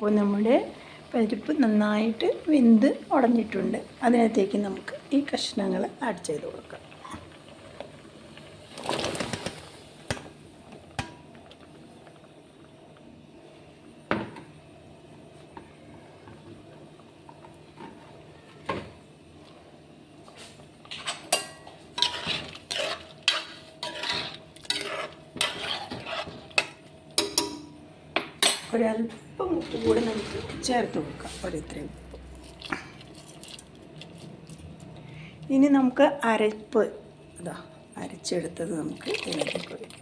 അപ്പോൾ നമ്മുടെ പരിപ്പ് നന്നായിട്ട് വെന്ത് ഉടഞ്ഞിട്ടുണ്ട്. അതിനകത്തേക്ക് നമുക്ക് ഈ കഷ്ണങ്ങൾ ആഡ് ചെയ്ത് കൊടുക്കാം. ഒരല്പം ഉപ്പ് കൂടി നമുക്ക് ചേർത്ത് കൊടുക്കാം ഇത്രയും ഇനി നമുക്ക് അരപ്പ് അതാ അരച്ചെടുത്തത് നമുക്ക് ഇതിനകത്തേക്ക് ഒഴിക്കാം.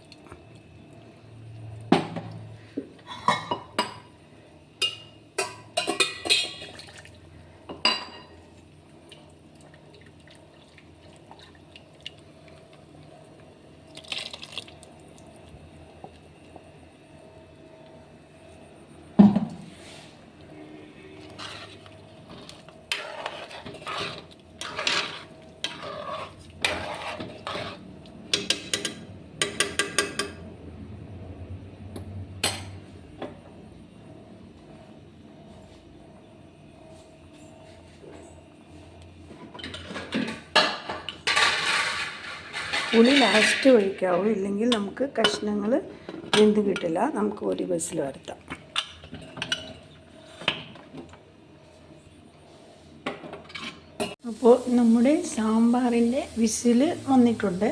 പുളി ലാസ്റ്റ് ഒഴിക്കാവൂ. ഇല്ലെങ്കിൽ നമുക്ക് കഷ്ണങ്ങൾ വെന്ത് കിട്ടില്ല. നമുക്ക് ഒരു ബസ്സിൽ വരുത്താം. അപ്പോൾ നമ്മുടെ സാമ്പാറിന്റെ വിസിൽ വന്നിട്ടുണ്ട്.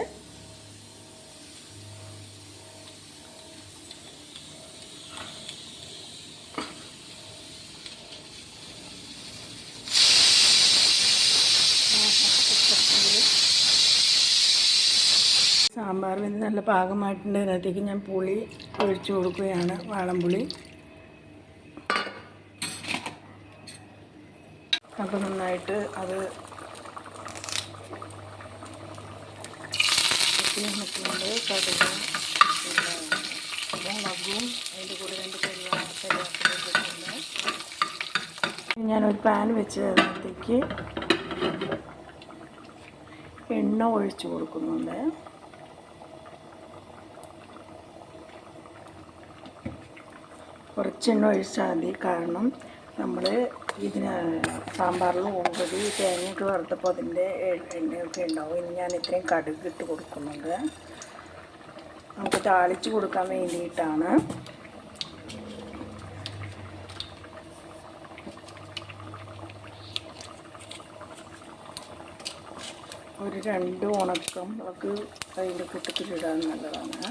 സാമ്പാർ വെന്ത് നല്ല പാകമായിട്ടുണ്ട്. അതിനകത്തേക്ക് ഞാൻ പുളി ഒഴിച്ചു കൊടുക്കുകയാണ്. വാളംപുളി അപ്പോൾ നന്നായിട്ട് അത് ഞാനൊരു പാൻ വെച്ച് അതിനകത്തേക്ക് എണ്ണ ഒഴിച്ചു കൊടുക്കുന്നുണ്ട്. കുറച്ച് എണ്ണ ഒഴിച്ചാൽ മതി. കാരണം നമ്മൾ ഇതിന് സാമ്പാറിൽ ഓൾറെഡി തേങ്ങയൊക്കെ വറുത്തപ്പോൾ അതിന്റെ എണ്ണയൊക്കെ ഉണ്ടാവും. ഇനി ഞാൻ ഇത്രയും കടുക് ഇട്ട് കൊടുക്കുന്നത് നമുക്ക് താളിച്ച് കൊടുക്കാൻ വേണ്ടിയിട്ടാണ്. ഒരു രണ്ട് ഉണക്കം നമുക്ക് അതിന്റെ കൂട്ടത്തിലിടാൻ നല്ലതാണ്.